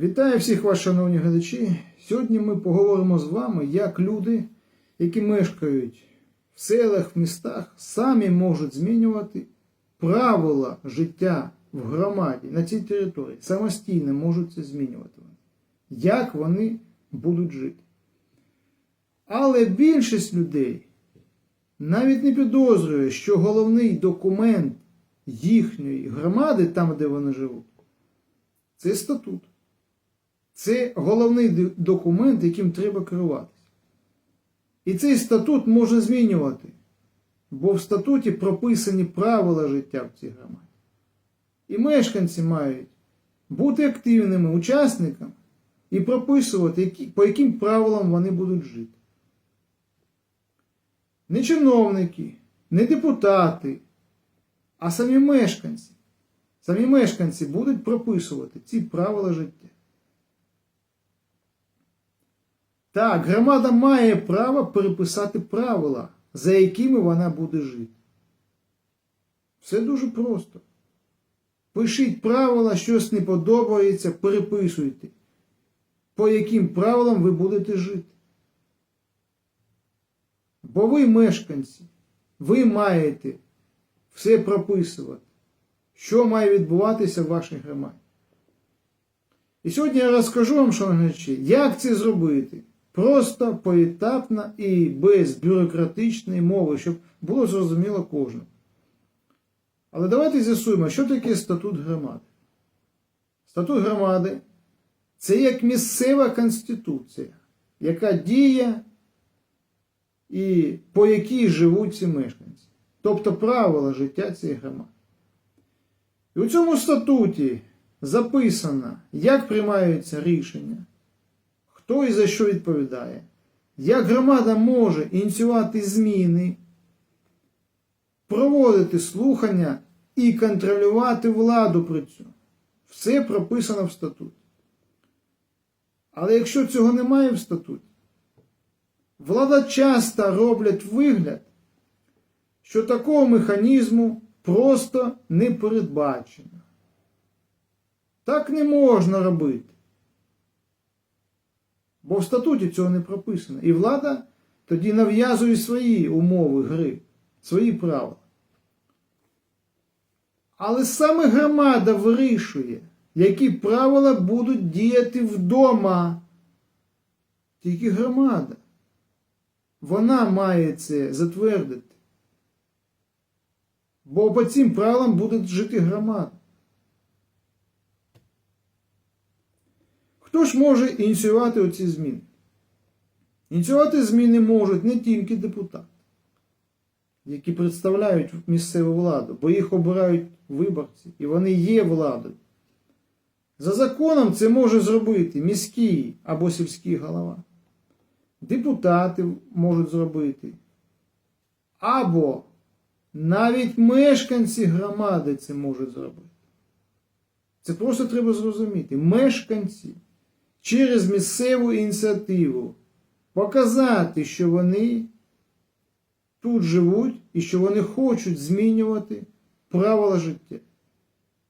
Вітаю всіх вас, шановні глядачі. Сьогодні ми поговоримо з вами, як люди, які мешкають в селах, в містах, самі можуть змінювати правила життя в громаді на цій території. Самостійно можуть це змінювати. Як вони будуть жити. Але більшість людей навіть не підозрює, що головний документ їхньої громади, там, де вони живуть, це статут. Це головний документ, яким треба керуватися. І цей статут можна змінювати, бо в статуті прописані правила життя в цій громаді. І мешканці мають бути активними учасниками і прописувати, по яким правилам вони будуть жити. Не чиновники, не депутати, а самі мешканці. Самі мешканці будуть прописувати ці правила життя. Так, громада має право переписати правила, за якими вона буде жити. Все дуже просто. Пишіть правила, щось не подобається, переписуйте. По яким правилам ви будете жити. Бо ви мешканці, ви маєте все прописувати, що має відбуватися в вашій громаді. І сьогодні я розкажу вам, шановні як це зробити. Просто поетапно і без бюрократичної мови, щоб було зрозуміло кожному. Але давайте з'ясуємо, що таке статут громади. Статут громади це як місцева конституція, яка діє і по якій живуть ці мешканці. Тобто правила життя цієї громади. І у цьому статуті записано, як приймаються рішення, хто і за що відповідає, як громада може ініціювати зміни, проводити слухання і контролювати владу при цьому. Все прописано в статуті. Але якщо цього немає в статуті, влада часто роблять вигляд, що такого механізму просто не передбачено. Так не можна робити. Бо в статуті цього не прописано. І влада тоді нав'язує свої умови гри, свої правила. Але саме громада вирішує, які правила будуть діяти вдома. Тільки громада. Вона має це затвердити. Бо по цим правилам буде жити громада. Хто ж може ініціювати оці зміни? Ініціювати зміни можуть не тільки депутати, які представляють місцеву владу, бо їх обирають виборці, і вони є владою. За законом це може зробити міський або сільський голова. Депутати можуть зробити. Або навіть мешканці громади це можуть зробити. Це просто треба зрозуміти. Мешканці через місцеву ініціативу показати, що вони тут живуть і що вони хочуть змінювати правила життя.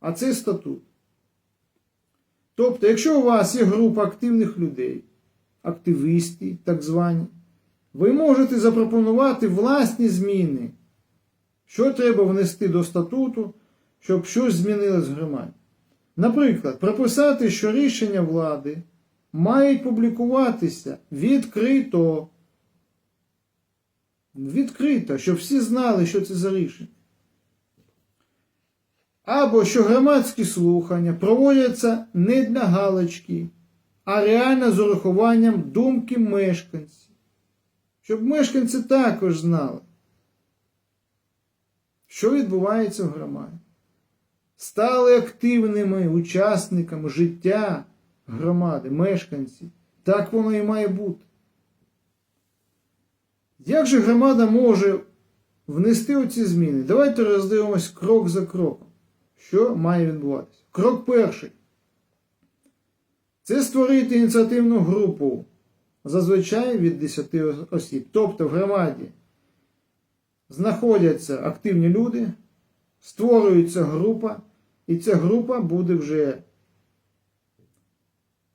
А це статут. Тобто, якщо у вас є група активних людей, активісти, так звані, ви можете запропонувати власні зміни, що треба внести до статуту, щоб щось змінилось в громаді. Наприклад, прописати, що рішення влади мають публікуватися відкрито. Відкрито, щоб всі знали, що це за рішення. Або що громадські слухання проводяться не для галочки, а реально з урахуванням думки мешканців. Щоб мешканці також знали, що відбувається в громаді. Стали активними учасниками життя громади, мешканців. Так воно і має бути. Як же громада може внести оці зміни? Давайте роздивимось крок за кроком, що має відбуватися. Крок перший. Це створити ініціативну групу зазвичай від 10 осіб. Тобто в громаді знаходяться активні люди, створюється група, і ця група буде вже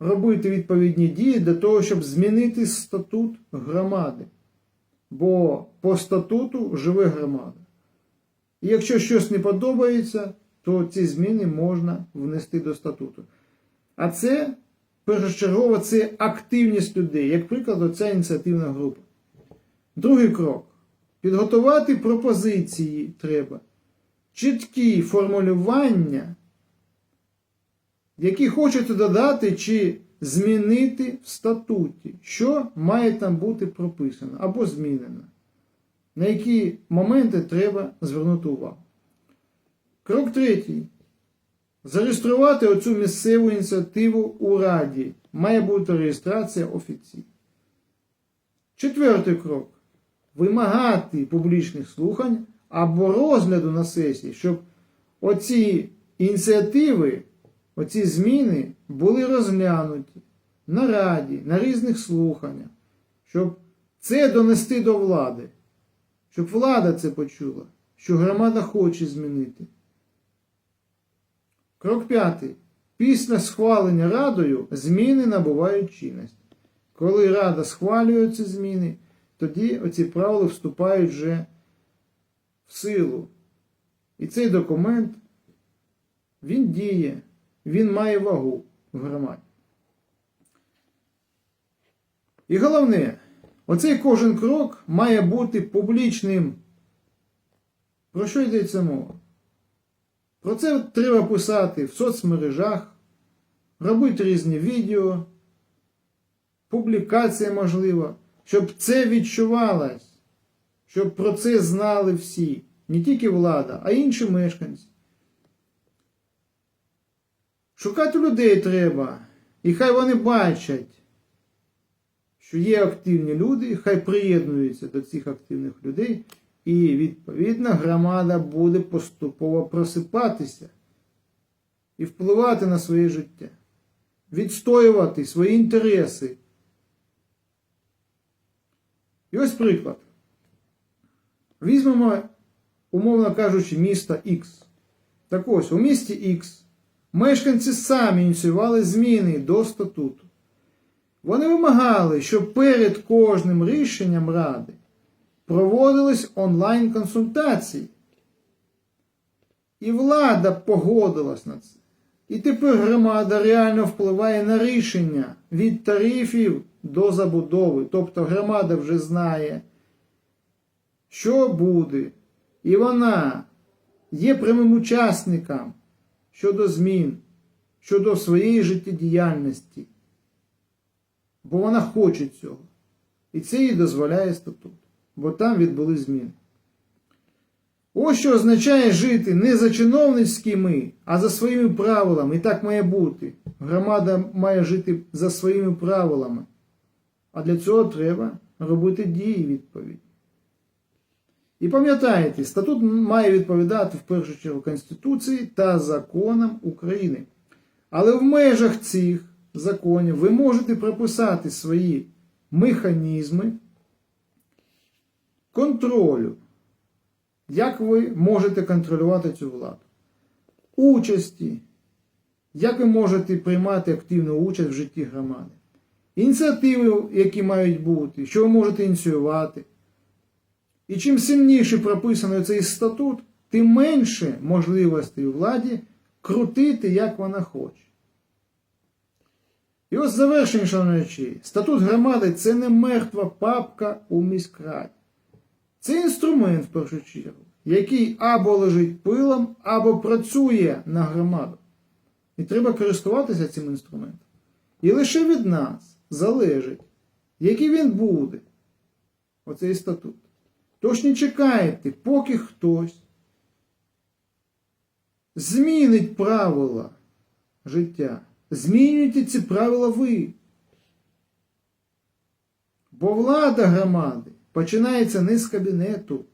робити відповідні дії для того, щоб змінити статут громади. Бо по статуту живе громада. І якщо щось не подобається, то ці зміни можна внести до статуту. А це першочергово це активність людей, як приклад, ця ініціативна група. Другий крок. Підготувати пропозиції треба. Чіткі формулювання, які хочете додати чи змінити в статуті, що має там бути прописано або змінено. На які моменти треба звернути увагу. Крок третій. Зареєструвати оцю місцеву ініціативу у Раді. Має бути реєстрація офіційна. Четвертий крок. Вимагати публічних слухань або розгляду на сесії, щоб оці ініціативи, оці зміни були розглянуті на Раді, на різних слуханнях, щоб це донести до влади, щоб влада це почула, що громада хоче змінити. Крок п'ятий. Після схвалення Радою зміни набувають чинності. Коли Рада схвалює ці зміни, тоді оці правила вступають вже в силу. І цей документ, він діє, він має вагу в громаді. І головне, оцей кожен крок має бути публічним. Про що йдеться мова? Про це треба писати в соцмережах, робити різні відео, публікація можлива, щоб це відчувалось, щоб про це знали всі, не тільки влада, а інші мешканці. Шукати людей треба, і хай вони бачать, що є активні люди, і хай приєднуються до цих активних людей. І, відповідно, громада буде поступово просипатися і впливати на своє життя, відстоювати свої інтереси. І ось приклад. Візьмемо, умовно кажучи, місто Х. Так ось, у місті Х мешканці самі ініціювали зміни до статуту. Вони вимагали, щоб перед кожним рішенням Ради проводились онлайн-консультації. І влада погодилась на це. І тепер громада реально впливає на рішення від тарифів до забудови. Тобто громада вже знає, що буде. І вона є прямим учасником щодо змін, щодо своєї життєдіяльності. Бо вона хоче цього. І це їй дозволяє статут бо там відбули зміни. Ось що означає жити не за чиновницькими, а за своїми правилами. І так має бути. Громада має жити за своїми правилами. А для цього треба робити дії відповідь. І пам'ятайте, статут має відповідати в першу чергу Конституції та законам України. Але в межах цих законів ви можете прописати свої механізми контролю. Як ви можете контролювати цю владу? Участі. Як ви можете приймати активну участь в житті громади? Ініціативи, які мають бути, що ви можете ініціювати. І чим сильніше прописаний цей статут, тим менше можливостей владі крутити, як вона хоче. І ось завершення, шановні, статут громади це не мертва папка у міськраді. Це інструмент, в першу чергу, який або лежить пилом, або працює на громаду. І треба користуватися цим інструментом. І лише від нас залежить, який він буде, оцей статут. Тож не чекайте, поки хтось змінить правила життя. Змінюйте ці правила ви. Бо влада громади починається не з кабінету,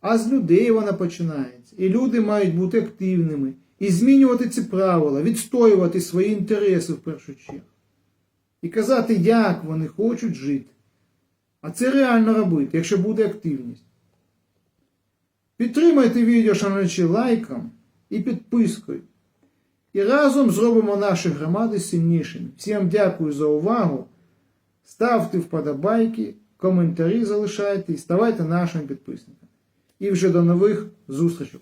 а з людей вона починається. І люди мають бути активними і змінювати ці правила, відстоювати свої інтереси в першу чергу. І казати, як вони хочуть жити. А це реально робити, якщо буде активність. Підтримайте відео, шановні, лайком і підпискою. І разом зробимо наші громади сильнішими. Всім дякую за увагу. Ставте вподобайки, коментарі залишайте і ставайте нашими підписниками. І вже до нових зустрічей.